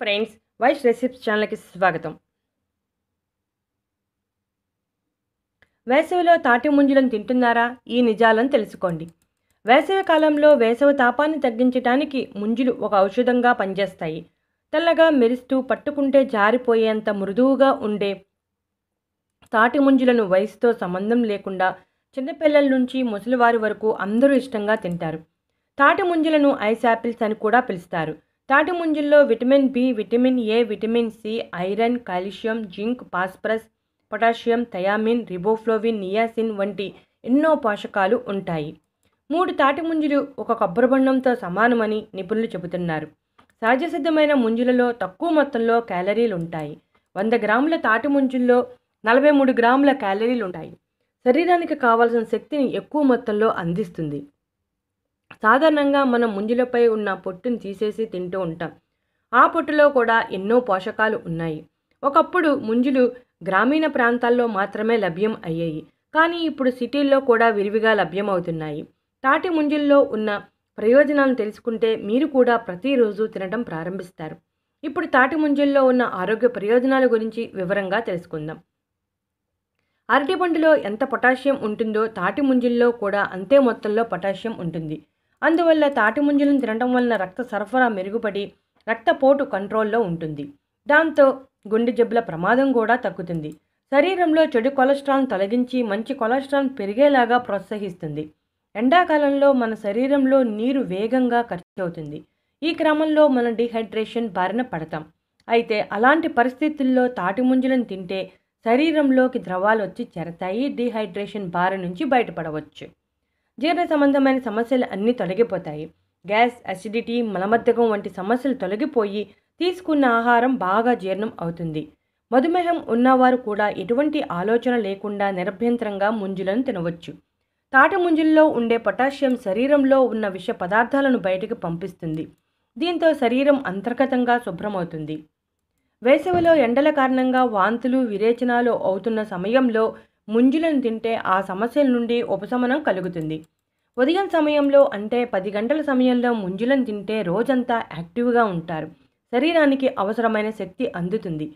Friends Vaish recipes ఛానల్కి స్వాగతం. వేసవిలో తాటి ముంజలను తింటున్నారా? ఈ నిజాలను తెలుసుకోండి. వేసవి కాలంలో వేసవి తాపాన్ని తగ్గించడానికి ముంజులు ఒక ఔషధంగా పనిచేస్తాయి. తెల్లగా మెరుస్తూ పట్టుకుంటే జారిపోయేంత మృదువుగా ఉండే తాటి ముంజులను వయసుతో సంబంధం లేకుండా చిన్నపిల్లల నుంచి ముసలివారి వరకు అందరూ ఇష్టంగా తింటారు. తాటి ముంజలను ఐస్ యాపిల్స్ అని కూడా పిలుస్తారు. తాటి ముంజల్లో vitamin B vitamin A vitamin C iron calcium zinc phosphorus potassium thiamine riboflavin niacin వంటి ఎన్నో పోషకాలు ఉంటాయి. మూడు తాటి ముంజులు ఒక కొబ్బరి బొండంతో సమానమని నిపుణులు చెబుతున్నారు. సహజసిద్ధమైన ముంజులలో తక్కువ మొత్తంలో క్యాలరీలు ఉంటాయి. వంద గ్రాముల తాటి ముంజుల్లో నలభై మూడు గ్రాముల క్యాలరీలు ఉంటాయి. శరీరానికి కావాల్సిన శక్తిని ఎక్కువ మొత్తంలో అందిస్తుంది. సాధారణంగా మనం ముంజులపై ఉన్న పొట్టును తీసేసి తింటూ ఉంటాం. ఆ పొట్టులో కూడా ఎన్నో పోషకాలు ఉన్నాయి. ఒకప్పుడు ముంజులు గ్రామీణ ప్రాంతాల్లో మాత్రమే లభ్యం అయ్యాయి. కానీ ఇప్పుడు సిటీల్లో కూడా విరివిగా లభ్యమవుతున్నాయి. తాటి ముంజుల్లో ఉన్న ప్రయోజనాలను తెలుసుకుంటే మీరు కూడా ప్రతిరోజు తినడం ప్రారంభిస్తారు. ఇప్పుడు తాటి ముంజుల్లో ఉన్న ఆరోగ్య ప్రయోజనాల గురించి వివరంగా తెలుసుకుందాం. అరటిపండులో ఎంత పొటాషియం ఉంటుందో తాటి ముంజుల్లో కూడా అంతే మొత్తంలో పొటాషియం ఉంటుంది. అందువల్ల తాటి ముంజలను తినడం వలన రక్త సరఫరా మెరుగుపడి రక్తపోటు కంట్రోల్లో ఉంటుంది. దాంతో గుండె జబ్బుల ప్రమాదం కూడా తగ్గుతుంది. శరీరంలో చెడు కొలెస్ట్రాల్ని తొలగించి మంచి కొలెస్ట్రాల్ పెరిగేలాగా ప్రోత్సహిస్తుంది. ఎండాకాలంలో మన శరీరంలో నీరు వేగంగా ఖర్చు అవుతుంది ఈ క్రమంలో మనం డిహైడ్రేషన్ బారిన పడతాం. అయితే అలాంటి పరిస్థితుల్లో తాటి ముంజలను తింటే శరీరంలోకి ద్రవాలు వచ్చి చేరతాయి డిహైడ్రేషన్ బారి నుంచి బయటపడవచ్చు. జీర్ణ సంబంధమైన సమస్యలు అన్నీ తొలగిపోతాయి. గ్యాస్ అసిడిటీ మలబద్ధకం వంటి సమస్యలు తొలగిపోయి తీసుకున్న ఆహారం బాగా జీర్ణం అవుతుంది. మధుమేహం ఉన్నవారు కూడా ఎటువంటి ఆలోచన లేకుండా నిరభ్యంతరంగా ముంజులను తినవచ్చు. తాట ముంజుల్లో ఉండే పొటాషియం శరీరంలో ఉన్న విష పదార్థాలను బయటకు పంపిస్తుంది. దీంతో శరీరం అంతర్గతంగా శుభ్రమవుతుంది. వేసవిలో ఎండల కారణంగా వాంతులు విరేచనాలు అవుతున్న సమయంలో ముంజులను తింటే ఆ సమస్యల నుండి ఉపశమనం కలుగుతుంది. ఉదయం సమయంలో అంటే పది గంటల సమయంలో ముంజులను తింటే రోజంతా యాక్టివ్గా ఉంటారు. శరీరానికి అవసరమైన శక్తి అందుతుంది.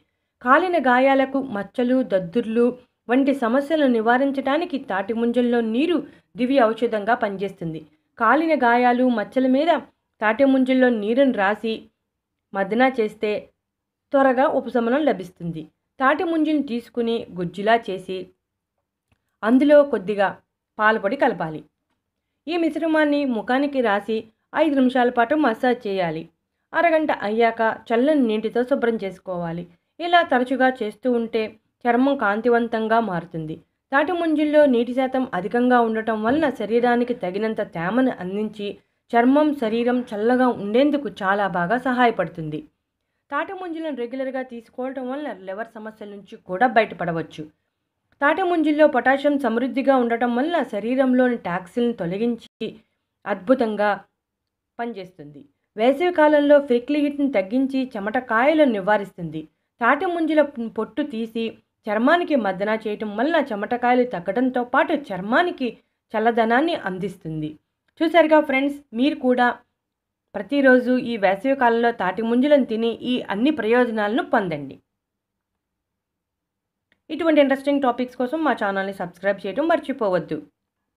కాలిన గాయాలకు మచ్చలు దద్దుర్లు వంటి సమస్యలను నివారించడానికి తాటి ముంజల్లో నీరు దివ్య ఔషధంగా పనిచేస్తుంది. కాలిన గాయాలు మచ్చల మీద తాటి ముంజల్లో నీరుని రాసి మదన చేస్తే త్వరగా ఉపశమనం లభిస్తుంది. తాటి ముంజుని తీసుకుని గుజ్జులా చేసి అందులో కొద్దిగా పాలపొడి కలపాలి. ఈ మిశ్రమాన్ని ముఖానికి రాసి ఐదు నిమిషాల పాటు మసాజ్ చేయాలి. అరగంట అయ్యాక చల్లని నీటితో శుభ్రం చేసుకోవాలి. ఇలా తరచుగా చేస్తూ ఉంటే చర్మం కాంతివంతంగా మారుతుంది. తాటి ముంజుల్లో నీటి శాతం అధికంగా ఉండటం వలన శరీరానికి తగినంత తేమను అందించి చర్మం శరీరం చల్లగా ఉండేందుకు చాలా బాగా సహాయపడుతుంది. తాటి ముంజులను రెగ్యులర్గా తీసుకోవడం వలన లివర్ సమస్యల నుంచి కూడా బయటపడవచ్చు. తాటిముంజుల్లో పొటాషియం సమృద్ధిగా ఉండటం వల్ల శరీరంలోని టాక్సిల్ని తొలగించి అద్భుతంగా పనిచేస్తుంది. వేసవి కాలంలో ఫ్రిక్లీ తగ్గించి చెమట కాయలను నివారిస్తుంది. తాటిముంజుల పొట్టు తీసి చర్మానికి మద్దన చేయటం వల్ల చెమటకాయలు తగ్గడంతో పాటు చర్మానికి చల్లదనాన్ని అందిస్తుంది. చూసారుగా ఫ్రెండ్స్ మీరు కూడా ప్రతిరోజు ఈ వేసవి కాలంలో తాటి ముంజలను తిని ఈ అన్ని ప్రయోజనాలను పొందండి. ఇటువంటి ఇంట్రెస్టింగ్ టాపిక్స్ కోసం మా ఛానల్ని సబ్స్క్రైబ్ చేయడం మర్చిపోవద్దు.